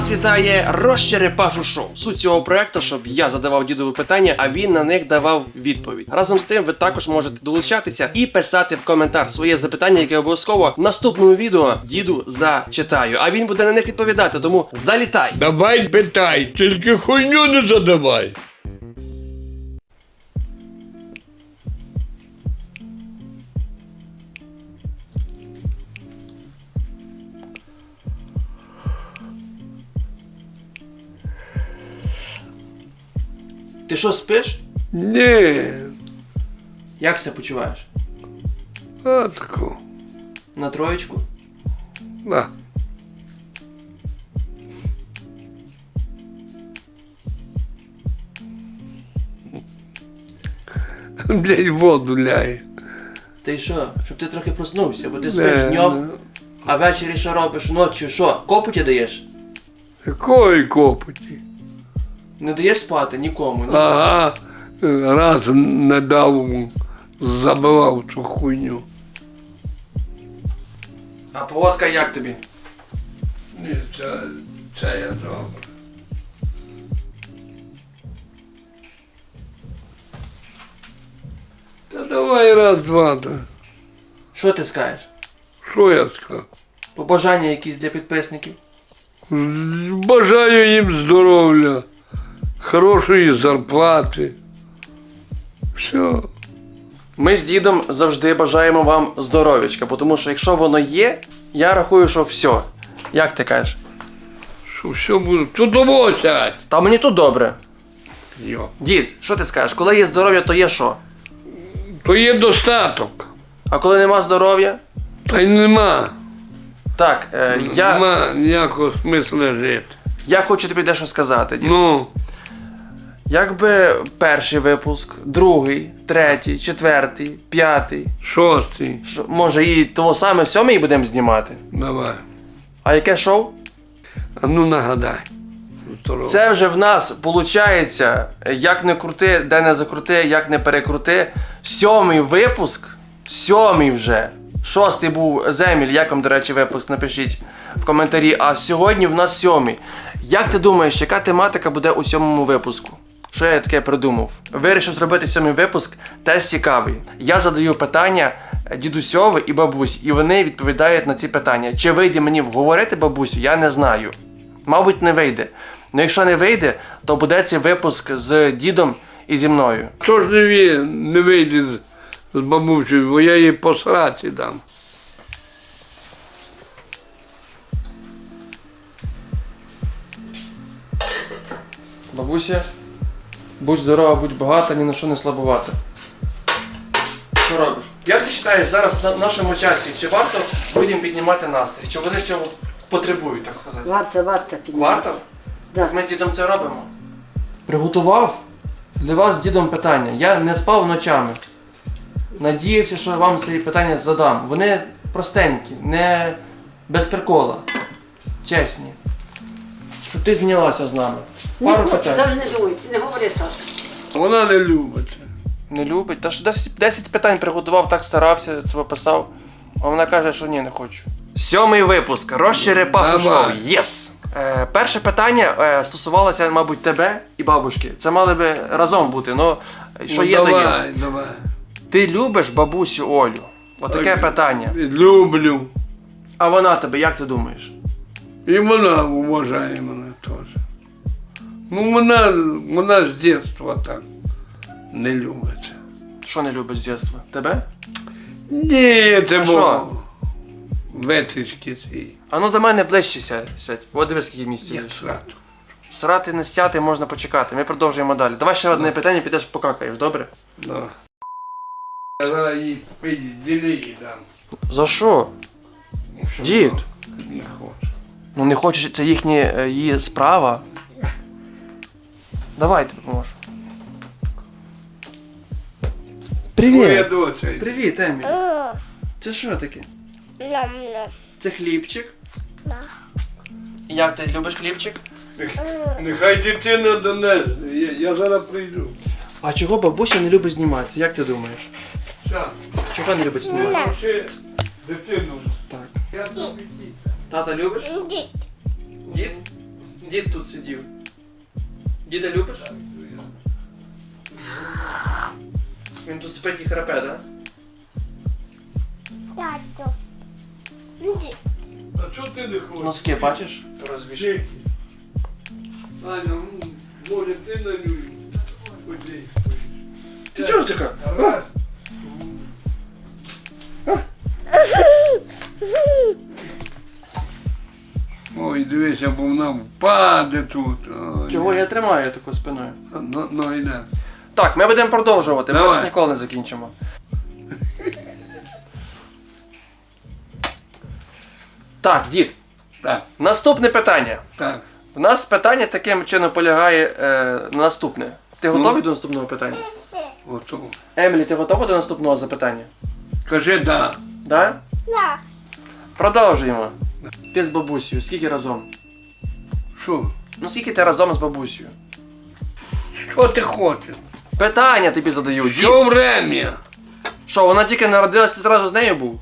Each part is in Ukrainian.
Вас вітає Розчерепашу шоу. Суть цього проекту, щоб я задавав дідові питання, а він на них давав відповідь. Разом з тим, ви також можете долучатися і писати в коментар своє запитання, яке обов'язково в наступному відео діду зачитаю. А він буде на них відповідати. Тому залітай! Давай питай, тільки хуйню не задавай. Ти що спиш? Ні, Як себе почуваєш? а таку. На троєчку? На. Блять, воду ляє. Ти що? Щоб ти трохи проснувся, бо ти спиш днем, а ввечері що робиш ночі? Що? Копоті даєш? Якої копоті? Не даєш спати нікому. Ні? Ага, раз не дав йому, забивав цю хуйню. А погодка як тобі? Ні, це, це я добре. Та давай раз, два. Та. Що ти скажеш? Що я скажу? Побажання якісь для підписників? Бажаю їм здоров'я, хорошої зарплати. Все. Ми з дідом завжди бажаємо вам здоров'ячка, тому що якщо воно є, я рахую, що все. Як ти кажеш? Що все буде. Тут сядь. Та мені тут добре. Йо. Дід, що ти скажеш? Коли є здоров'я, то є що? То є достаток. А коли нема здоров'я? Та й нема. Так, е, я, Нема ніякого смисла жити. я хочу тобі дещо сказати, дід. Ну, Якби перший випуск, другий, третій, четвертий, п'ятий, шостий. що, може і того саме сьомий будемо знімати. Давай. А яке шоу? А ну нагадай. Здорово. Це вже в нас виходить, як не крути, де не закрути, як не перекрути. Сьомий випуск. Сьомий вже. Шостий був Земіль. Як вам, до речі, випуск? Напишіть в коментарі. А сьогодні в нас сьомий. Як ти думаєш, яка тематика буде у сьомому випуску? Що я таке придумав? Вирішив зробити сьомий випуск тест цікавий. Я задаю питання дідусьові і бабусі, і вони відповідають на ці питання. Чи вийде мені вговорити бабусю, я не знаю. Мабуть, не вийде. Ну якщо не вийде, то буде цей випуск з дідом і зі мною. Хто ж не, ві- не вийде з, з бабусею, бо я їй по сраці дам. Бабуся, будь здорова, будь багата, ні на що не слабувати. Що робиш? Як ти вважаєш зараз на нашому часі, чи варто людям піднімати настрій? Чи вони цього потребують, так сказати? Варто, варто підняти. Варто? Да. Так ми з дідом це робимо. Приготував для вас з дідом питання. Я не спав ночами. Надіявся, що вам ці питання задам. Вони простенькі, не без прикола. Чесні. Щоб ти знялася з нами. Не Пару хочу, питань. навіть не думай, не говори так. Вона не любить. Не любить. Та ж 10, 10 питань приготував, так старався, це писав. А вона каже, що ні, не хочу. Сьомий випуск. Розчерепашу шоу. Давай. Єс! Е, перше питання е, стосувалося, мабуть, тебе і бабушки. Це мали би разом бути. Ну, що ну, є, то є. давай, давай. Ти любиш бабусю Олю? Отаке Так. питання. Люблю. А вона тебе, як ти думаєш? І вона вважає мене. Ну, вона, вона з дитинства так не любить. Що не любиш з дитинства? Тебе? Ні, це А що? було. Веточки ці. А ну до мене ближче сядь. сядь. От дивись, скільки місця. Я є. срату. Срати не стяти можна почекати. Ми продовжуємо далі. Давай ще одне питання, підеш покакаєш, добре? Да. Я їй пизділі дам. За що? Що Дід. Не хоче. Ну не хочеш, це їхня е, її справа. Давай я тобі поможу. Привіт! доча. Привіт, Емілі. Це що таке? Це хлібчик. Як ти любиш хлібчик? Нехай дитина донесе. Я, я зараз прийду. А чого бабуся не любить зніматися? Як ти думаєш? Щас. Чого не любить зніматися? Ще дитину. Так. Я тобі діти. Тата любиш? Дід? Дід тут сидів. Діда любиш? Він тут спить і храпе, да? Тату. Іди. А чого ти не хочеш? Носки, бачиш? Розвішав. Аня, ну, може ти на нього. Ходи. Ти чого така? Раз. Ой, дивися, бо вона впаде тут. Ой. Чого я тримаю таку спиною? Ну, ну йде. Так, ми будемо продовжувати, ми Давай. тут ніколи не закінчимо. Так, дід, Так, наступне питання. так. У нас питання таким чином полягає е, наступне. Ти готовий до наступного питання? Ото. Емілі, ти готова до наступного запитання? Кажи да. Да? Да. Продовжуємо. Ти з бабусею, скільки разом? Що? Ну скільки ти разом з бабусею? Що ти хочеш? Питання тобі задаю. Дід. Що время? Що, вона тільки народилася, ти зразу з нею був?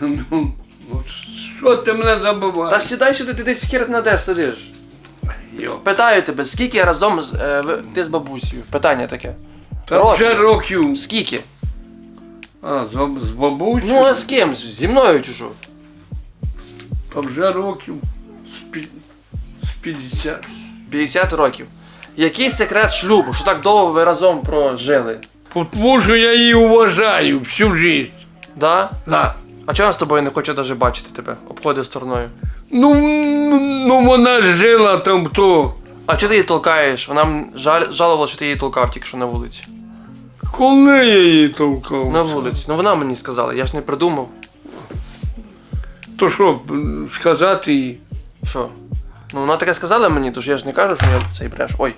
Ну, от що ти мене Та забуваєш? сідай сюди, ти десь хер знайдеш сидиш. Йо. Питаю тебе, скільки разом з, е, ви- ти з бабусею? Питання таке. Та вже років. Скільки? А, з, з бабусею? Ну а з ким? З- Зі мною чи що? Та вже років з, пі... з 50. 50 років. Який секрет шлюбу, що так довго ви разом прожили? Тому що я її вважаю всю життя. Да? Да. А чого вона з тобою не хоче навіть бачити тебе? Обходить стороною. Ну, ну вона ж жила там то. А чого ти її толкаєш? Вона м жаль, жалувала, що ти її толкав тільки що на вулиці. Коли я її толкав? На вулиці. Ну вона мені сказала, я ж не придумав. То що, сказати їй? Що? Ну вона таке сказала мені, тож я ж не кажу, що я цей бреш. Ой.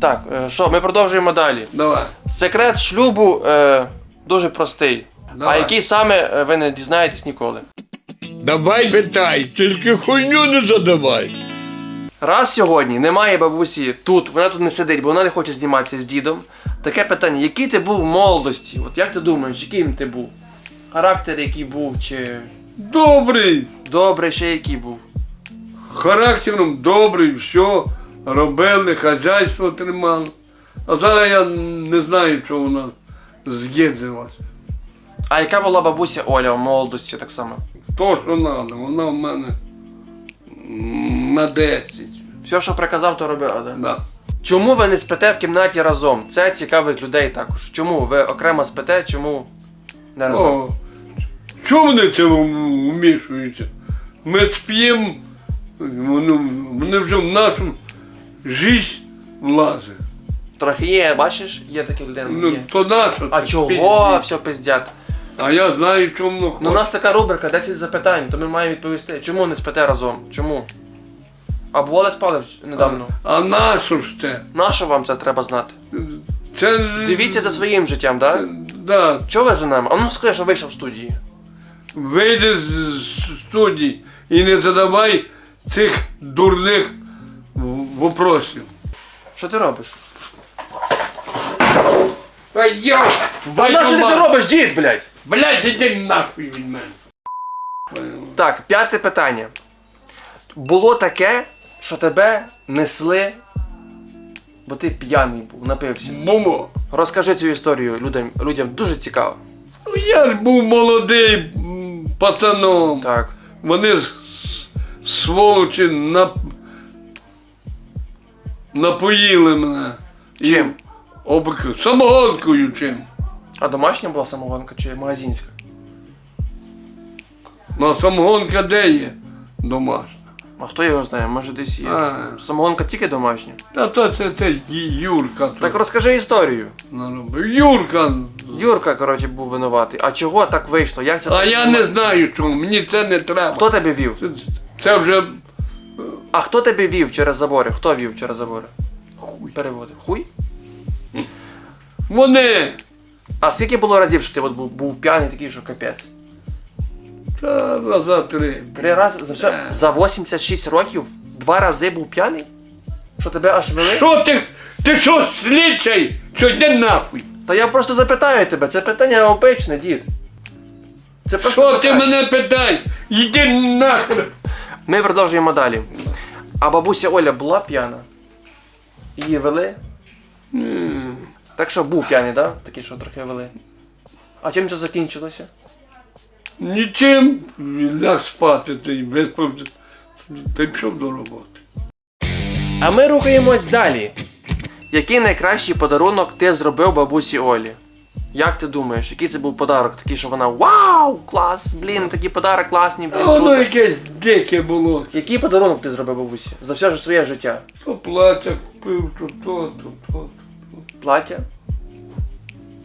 Так, е, що, ми продовжуємо далі. Давай. Секрет шлюбу е, дуже простий. А який саме е, ви не дізнаєтесь ніколи. Давай питай, тільки хуйню не задавай. Раз сьогодні немає бабусі тут, вона тут не сидить, бо вона не хоче зніматися з дідом. Таке питання, який ти був в молодості? От як ти думаєш, яким ти був? Характер який був, чи Добрий, добрий, ще який був? характером добрий, все робили, хазяйство тримали. А зараз я не знаю, що вона з'їздилася. А яка була бабуся Оля в молодості так само? То, що треба, вона в мене на 10. Все, що приказав, то робила, да? Да. Чому ви не спите в кімнаті разом? Це цікавить людей також. Чому ви окремо спите, чому не разом? О, чому вони це в- вмішуються? Ми сп'ємо, вони, вони вже в нашу життя влазять. Трохи є, бачиш, є такі людини. Ну, є. то нащо А це чого пиздіть? все пиздять? А я знаю, чому воно Ну, у нас така рубрика 10 запитань, то ми маємо відповісти. Чому не спите разом? Чому? А бували спали недавно. А нащо ж це? Нащо вам це треба знати? Це Дивіться за своїм життям, так? Да? Да, Чого ви за нами? А ну скажи, що вийшов в студії. вийди з з студії і не задавай цих дурних в- вопросів. Що ти робиш? А я! А на що ти це робиш, дід, блядь? Блядь, іди нахуй від мене. Так, п'яте питання. Було таке, що тебе несли, бо ти п'яний був, напився. Було. Розкажи цю історію людям, людям дуже цікаво. Ну, Я ж був молодий м, пацаном. Так. Вони с- сволочі нап... напоїли мене. І Чим? Обик... Самогонкою чим. А домашня була самогонка чи магазинська? Ну, а самогонка де є? Домашня. А хто його знає, може десь є. А. Самогонка тільки домашня. Та то це, це Ю- Юрка Так розкажи історію. наробив. Юрка. Юрка, коротше, був винуватий. А чого так вийшло? Як це А так я не знаю чому, мені це не треба. Хто тебе вів? Це, це вже А хто тебе вів через забори? Хто вів через забори? хуй. Переводи. Хуй? Вони. А скільки було разів, що ти от був, був п'яний такий, що капець? Та раза три. Три рази за все? За 86 років два рази був п'яний? Що тебе аж вели? Що ти? Ти що, слідчий? Що йди нахуй? Та я просто запитаю тебе, це питання обичне, дід. Це просто Що ти питання. мене питай? Йди нахер. Ми продовжуємо далі. А бабуся Оля була п'яна? Її вели? Так що був п'яний, так? Да? Такий, що трохи вели. А чим це закінчилося? Нічим ляг спати, й без й пішов до роботи. А ми рухаємось далі. Який найкращий подарунок ти зробив бабусі Олі? Як ти думаєш, який це був подарок? Такий, що вона Вау! Клас! Блін, такий подарок класний, блін, воно круто. якесь дике було. Який подарунок ти зробив бабусі? За все ж своє життя? То плаття купив, то то, то то. Плаття?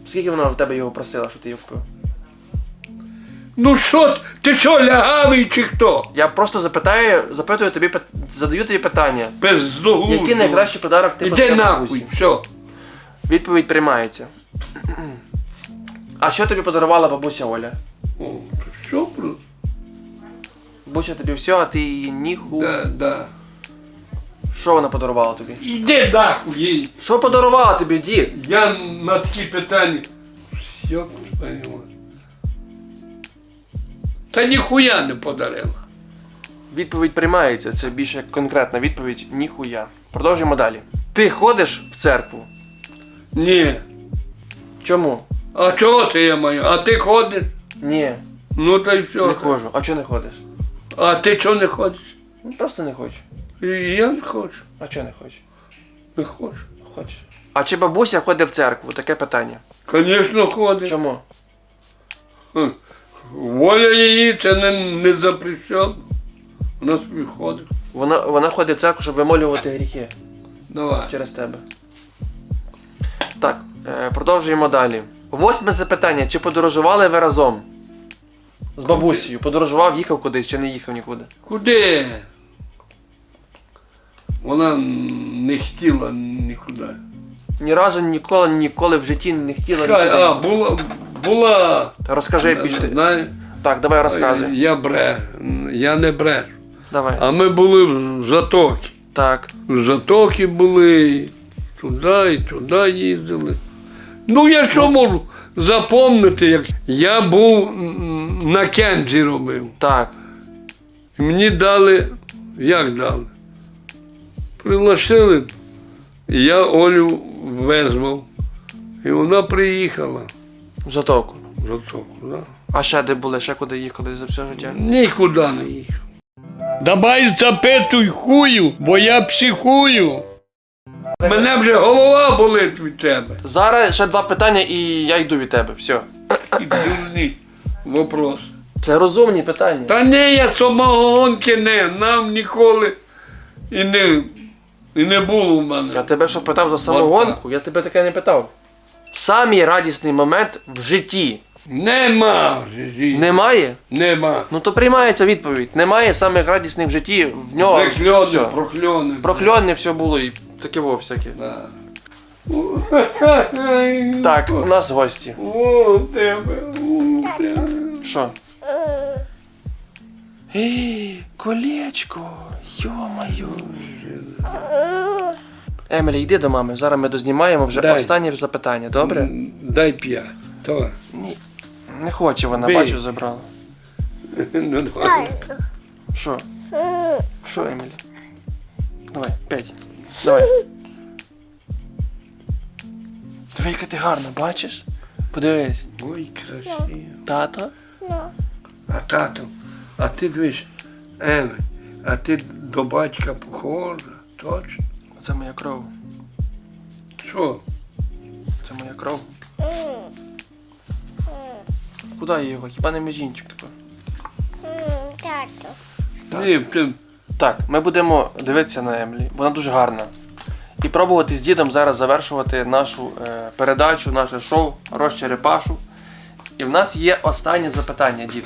Скільки вона в тебе його просила, що ти його купив? Ну що, ти- що, лягавий чи хто? Я просто запитаю, запитую тобі, пит- задаю тобі питання. Без. Який найкращий подарок ти Іди подарував нахуй, бабусі? все. Відповідь приймається. А що тобі подарувала бабуся Оля? О, що просто? Бабуся тобі все, а ти її ніху. Да, да. Що вона подарувала тобі? Іди нахуй їй. Що подарувала тобі, дід? Я на такі питання. Все поняла. Та ніхуя не подарила. Відповідь приймається, це більше як конкретна відповідь ніхуя. Продовжуємо далі. Ти ходиш в церкву? Ні. Чому? А чого ти я маю? А ти ходиш? Ні, Ну та й все. не ходжу. А чого не ходиш? А ти чого не ходиш? Ну, просто не хочу. І Я не хочу. А чого не хочу? Не хочу. Хочеш. А чи бабуся ходить в церкву? Таке питання. Звісно, ходиш. Чому? Хм. Воля її це не, не запрещено. Вона собі ходить. Вона, вона ходить в церкву, щоб вимолювати гріхи Давай. через тебе. Так, е, продовжуємо далі. Восьме запитання. Чи подорожували ви разом? З бабусею. Подорожував, їхав кудись чи не їхав нікуди? Куди? Вона не хотіла нікуди. Ні разу ніколи, ніколи в житті не хотіла Чекай, нікуди. а, була, була. Розкажи більше. ти. Так, давай розказуй. я бре, я не брешу. Давай. А ми були в Затокі. Так. В Затокі були, туди, і туди їздили. Ну, я що можу запомнити, як я був на кемпі робив. Так. Мені дали, як дали? Пригласили, я Олю визвав. І вона приїхала В затоку. Затоку. Да? А ще де були, ще куди їхали за все життя? Нікуди не їхав. Давай запитуй хую, бо я психую. Мене вже голова болить від тебе. Зараз ще два питання і я йду від тебе. Все. І дурний вопрос. Це розумні питання. Та ні, я самогонки не, нам ніколи і не, і не було в мене. Я тебе що питав за самогонку? Я тебе таке не питав. Самий радісний момент в житті Нема в житті. немає? Нема. Ну то приймається відповідь. Немає самих радісних в житті в нього. Прокльони, все. прокльони. Прокльонне все було і таке во всяке. Да. Так, у нас гості. О, тебе, о, тебе. Що? Ей, колечко, йо-моє. Емілі, йди до мами. Зараз ми дознімаємо вже Дай. останнє запитання, добре? Дай п'ять. Давай. Не хоче вона, Бий. бачу, забрала. Ну, давай. Що? Що, Емілі? Давай, п'ять. Давай. Диви, яка ти гарна, бачиш? Подивись. Ой, красиво. Тата? А тато, а ти дивиш, Еме, а ти до батька похожа, точно? Це моя кров. Що? Це моя кров. Куди я його? Хіба не міжінчик такий? Тато. Ні, ти, Так, ми будемо дивитися на Емлі. Вона дуже гарна. І пробувати з дідом зараз завершувати нашу е, передачу, наше шоу Рощ Черепашу. І в нас є останнє запитання, дід.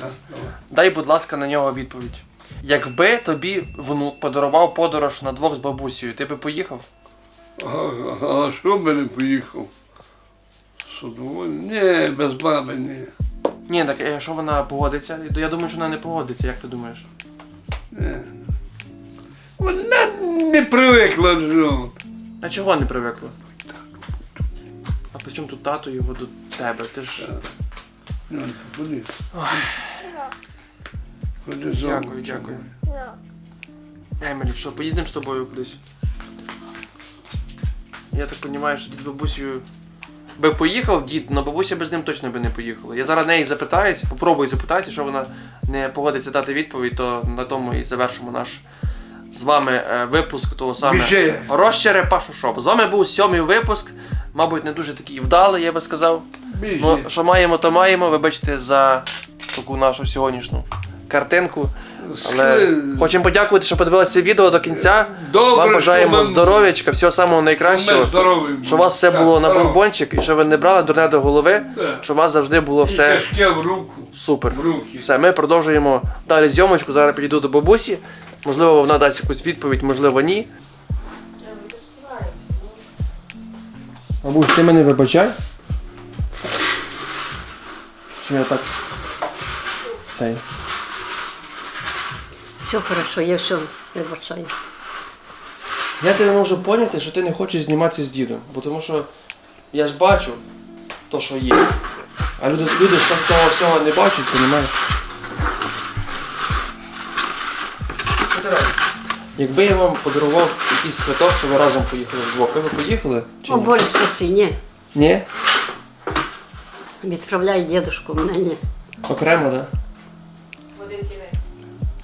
Дай, будь ласка, на нього відповідь. Якби тобі внук подарував подорож на двох з бабусею, ти би поїхав? а, а, а що би не поїхав? Судоволь? Ні, без баби ні. Ні, так е, якщо вона погодиться, я думаю, що вона не погодиться, як ти думаєш? Вона не привикла до. А чого не привикла? А при чому тут тато його до тебе? Ти ж. Ну, за Дякую, дякую. Емілі, що, поїдемо з тобою кудись? Я так розумію, що дід з бабусею би поїхав дід, але бабуся би з ним точно би не поїхала. Я зараз неї запитаюся, попробую запитати, що вона не погодиться дати відповідь, то на тому і завершимо наш з вами е, випуск того саме Розчерепашу шоп. З вами був сьомий випуск. Мабуть, не дуже такий вдалий, я би сказав. Біжи. Ну, що маємо, то маємо. Вибачте за таку нашу сьогоднішню картинку. Але хочемо подякувати, що подивилися відео до кінця. Добре, Вам бажаємо здоров'ячка, всього самого найкращого. Що у вас все Так, було на бомбончик і що ви не брали дурне до голови, Так. що у вас завжди було І все тяжке в руку. супер. В руки. Все, ми продовжуємо далі зйомочку. Зараз підійду до бабусі. Можливо, вона дасть якусь відповідь, можливо, ні. Бабусь, ти мене вибачай. Що я так. Цей. Все хорошо, я все вибачаю. Я тебе можу поняти, що ти не хочеш зніматися з дідом, бо тому що я ж бачу то, що є. А люди, люди ж так того всього не бачать, розумієш? Якби я вам подарував якийсь квиток, що ви разом поїхали вдвох, ви б поїхали? Чи О, ні? Боже, спаси, ні. Ні? Відправляй дідушку, мене ні. Окремо, так?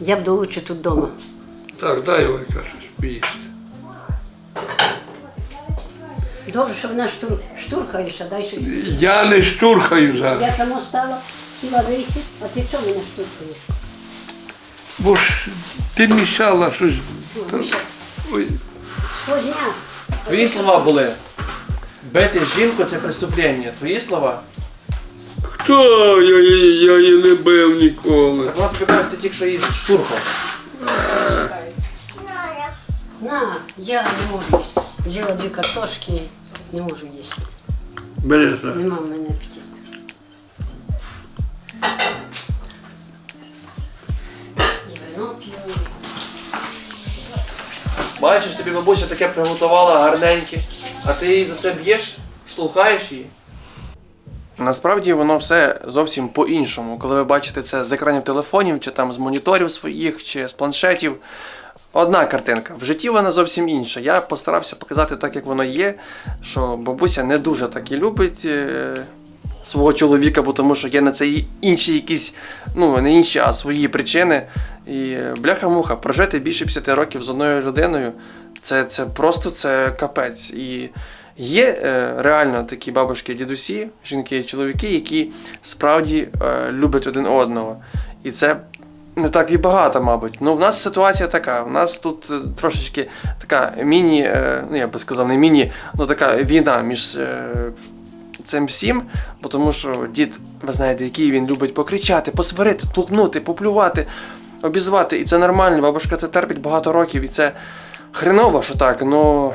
Я б лучше тут вдома. Так, дай Олька щось поїсти. Добре, що вона штур... штурхаєш, а дай щось. Я не штурхаю зараз. Я сама стала, хотіла вийти, а ти чого мене штурхаєш? Бо ж ти мішала щось. Та- Ой, Сходня. Твої слова були. Бити жінку це преступлення. Твої слова? Хто? Я, її- я її не бив ніколи. Так вона тобі каже, ти тільки що її штурхав. На, я не можу їсти. З'їла дві картошки, не можу їсти. Бери. Нема в мене апетиту. І вино п'ю. Бачиш, тобі бабуся таке приготувала гарненьке, а ти її за це б'єш, штовхаєш її. Насправді воно все зовсім по-іншому. Коли ви бачите це з екранів телефонів, чи там з моніторів своїх, чи з планшетів. Одна картинка. В житті вона зовсім інша. Я постарався показати так, як воно є, що бабуся не дуже так і любить е, свого чоловіка, бо тому що є на це інші якісь, ну не інші, а свої причини. І бляха-муха, прожити більше 50 років з одною людиною, це, це просто це капець. І є е, реально такі бабушки, дідусі, жінки і чоловіки, які справді е, люблять один одного. І це не так і багато, мабуть. Ну, в нас ситуація така. У нас тут е, трошечки така міні, ну я би сказав, не міні, ну така війна між. Цим всім, бо тому що дід, ви знаєте, який він любить покричати, посварити, толкнути, поплювати, обізвати. І це нормально, бабушка це терпить багато років, і це хреново, що так, ну.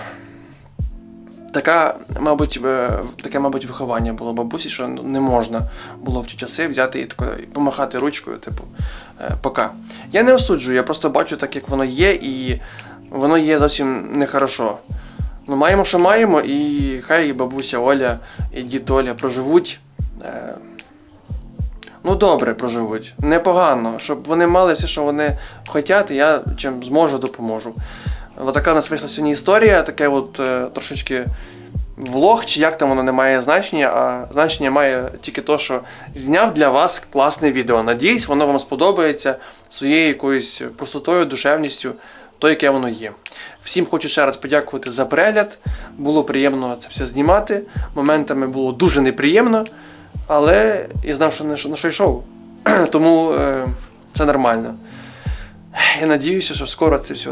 Така, мабуть, е, таке, мабуть, виховання було бабусі, що не можна було в ті часи взяти і тако, помахати ручкою, типу, е, пока. Я не осуджую, я просто бачу так, як воно є, і воно є зовсім нехорошо. Ну, маємо, що маємо, і хай і бабуся Оля, і дід Оля проживуть. Е, ну, добре проживуть, непогано, щоб вони мали все, що вони хочуть, я чим зможу, допоможу. Така у нас вийшла сьогодні історія, таке от е, трошечки влог, чи як там воно не має значення, а значення має тільки то, що зняв для вас класне відео. Надіюсь, воно вам сподобається своєю якоюсь простотою, душевністю, то, яке воно є. Всім хочу ще раз подякувати за перегляд. Було приємно це все знімати. Моментами було дуже неприємно, але я знав, що на що, на що йшов. Тому е, це нормально. Я надіюся, що скоро це все.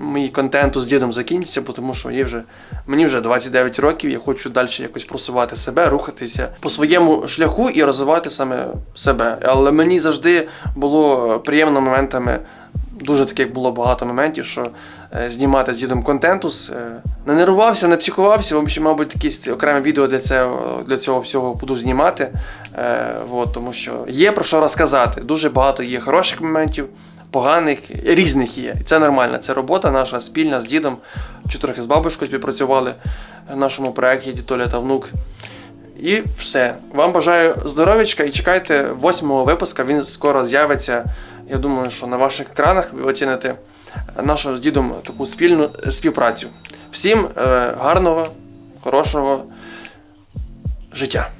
Мій контенту з дідом закінчиться, тому що вже, мені вже 29 років, я хочу далі якось просувати себе, рухатися по своєму шляху і розвивати саме себе. Але мені завжди було приємно моментами, дуже таких було багато моментів, що е, знімати з дідом контентус. Е, не нервувався, не психувався. Взагалі, мабуть, якісь окреме відео для цього, для цього всього буду знімати. Е, вот, тому що є про що розказати. Дуже багато є хороших моментів поганих, різних є. І це нормально. Це робота наша спільна з дідом. Чи трохи з бабушкою співпрацювали в нашому проєкті Дітоля та внук. І все. Вам бажаю здоров'ячка і чекайте восьмого випуска. Він скоро з'явиться. Я думаю, що на ваших екранах ви оціните нашу з дідом таку спільну співпрацю. Всім е, гарного, хорошого життя.